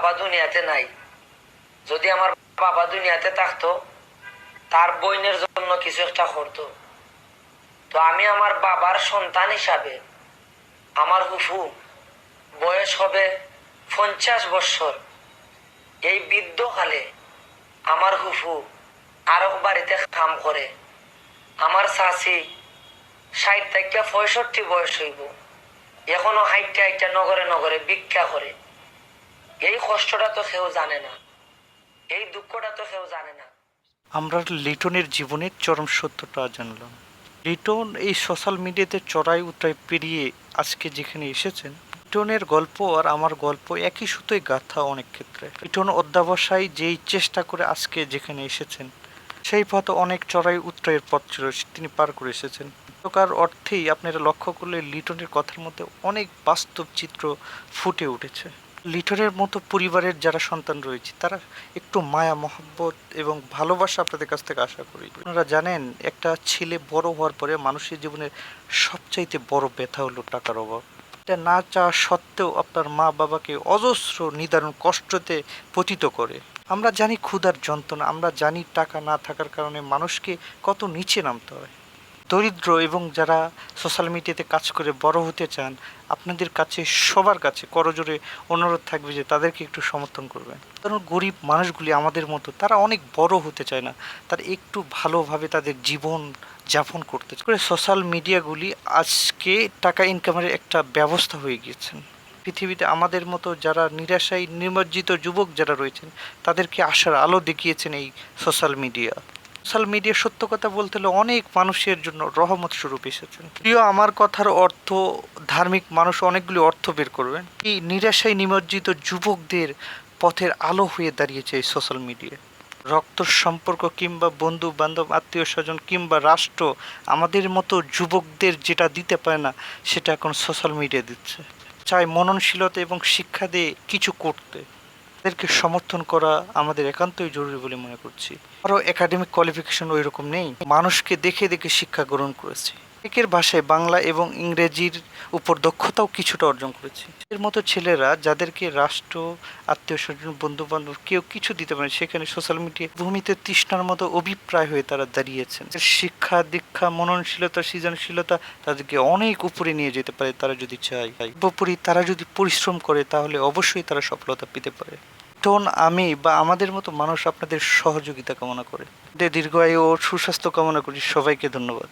বাবা দুনিয়াতে নাই। যদি আমার বাবা দুনিয়াতে থাকতো, তার বইনের জন্য কিছু একটা করতো। তো আমি আমার বাবার সন্তান হিসাবে আমার হুফু বয়স হবে পঞ্চাশ বৎসর এই বৃদ্ধকালে আমার হুফু আরব বাড়িতে কাম করে। আমার চাষি ষাট থেকে পঁয়ষট্টি বয়স হইব। এখনও হাইটটা হাইটটা নগরে নগরে ভিক্ষা করে। এই কষ্টটা তো কেউ জানে না। এই দুঃখটা তো কেউ জানে না। আমরা লিটনের জীবনের চরম সত্যটা জানলাম। লিটন এই সোশ্যাল মিডিয়াতে চড়াই উতরাই পেরিয়ে আজকে যেখানে এসেছেন, লিটনের গল্প আর আমার গল্প একই সুতোয় গাথা অনেক ক্ষেত্রে। লিটন অধ্যাবসায় যেই চেষ্টা করে আজকে যেখানে এসেছেন, সেই পথ অনেক চড়াই উত্তরাইয়ের পথ ছিল, তিনি পার করে এসেছেন। প্রকার অর্থেই আপনারা লক্ষ্য করলে লিটনের কথার মধ্যে অনেক বাস্তব চিত্র ফুটে উঠেছে। লিটনের মতো পরিবারের যারা সন্তান রয়েছে, তারা একটু মায়া, মহব্বত এবং ভালোবাসা আপনাদের কাছ থেকে আশা করি। আপনারা জানেন, একটা ছেলে বড় হওয়ার পরে মানুষের জীবনের সবচাইতে বড় ব্যথা হলো টাকার অভাব। এটা না চাওয়া সত্ত্বেও আপনার মা বাবাকে অজস্র নিদারুণ কষ্টতে পতিত করে। আমরা জানি ক্ষুধার যন্ত্রণা, আমরা জানি টাকা না থাকার কারণে মানুষকে কত নিচে নামতে হয়। দরিদ্র এবং যারা সোশ্যাল মিডিয়াতে কাজ করে বড় হতে চান, আপনাদের কাছে, সবার কাছে করজোরে অনুরোধ থাকবে যে তাদেরকে একটু সমর্থন করবেন। কারণ গরিব মানুষগুলি আমাদের মতো, তারা অনেক বড় হতে চায় না। তারা একটু ভালোভাবে তাদের জীবন যাপন করতে চায়। সোশ্যাল মিডিয়াগুলি আজকে টাকা ইনকামের একটা ব্যবস্থা হয়ে গিয়েছেন পৃথিবীতে আমাদের মতো যারা নিরাশায় নিমজ্জিত যুবক যারা রয়েছেন, তাদেরকে আসার আলো দেখিয়েছেন এই সোশ্যাল মিডিয়া সোশ্যাল মিডিয়া সত্য কথা বলতে হলে অনেক মানুষের জন্য রহমত স্বরূপ এসেছেন। প্রিয়, আমার কথার অর্থ, ধার্মিক মানুষ অনেকগুলি অর্থ বের করবেন। এই নিরাশায় নিমজ্জিত যুবকদের পথের আলো হয়ে দাঁড়িয়েছে এই সোশ্যাল মিডিয়া রক্ত সম্পর্ক কিংবা বন্ধু বান্ধব আত্মীয় স্বজন কিংবা রাষ্ট্র আমাদের মতো যুবকদের যেটা দিতে পারে না, সেটা এখন সোশ্যাল মিডিয়া দিচ্ছে। চাই মননশীলতা এবং শিক্ষা দিয়ে কিছু করতে। তাদেরকে সমর্থন করা আমাদের একান্তই জরুরি বলে মনে করছি। আরও একাডেমিক কোয়ালিফিকেশন ওই রকম নেই। মানুষকে দেখে দেখে শিক্ষা গ্রহণ করেছি। একের ভাষায় বাংলা এবং ইংরেজির উপর দক্ষতাও কিছুটা অর্জন করেছি। এর মতো ছেলেরা যাদেরকে রাষ্ট্র আত্মীয় স্বজন বন্ধু বান্ধব কেউ কিছু দিতে পারে সেখানে সোশ্যাল মিডিয়া ভূমিতে তৃষ্ণার মতো অভিপ্রায় হয়ে তারা দাঁড়িয়েছেন। শিক্ষা, দীক্ষা, মননশীলতা, সৃজনশীলতা তাদেরকে অনেক উপরে নিয়ে যেতে পারে তারা যদি চায়। উপরি তারা যদি পরিশ্রম করে, তাহলে অবশ্যই তারা সফলতা পেতে পারে। টোন আমি বা আমাদের মতো মানুষ আপনাদের সহযোগিতা কামনা করে। দীর্ঘায়ু ও সুস্বাস্থ্য কামনা করি। সবাইকে ধন্যবাদ।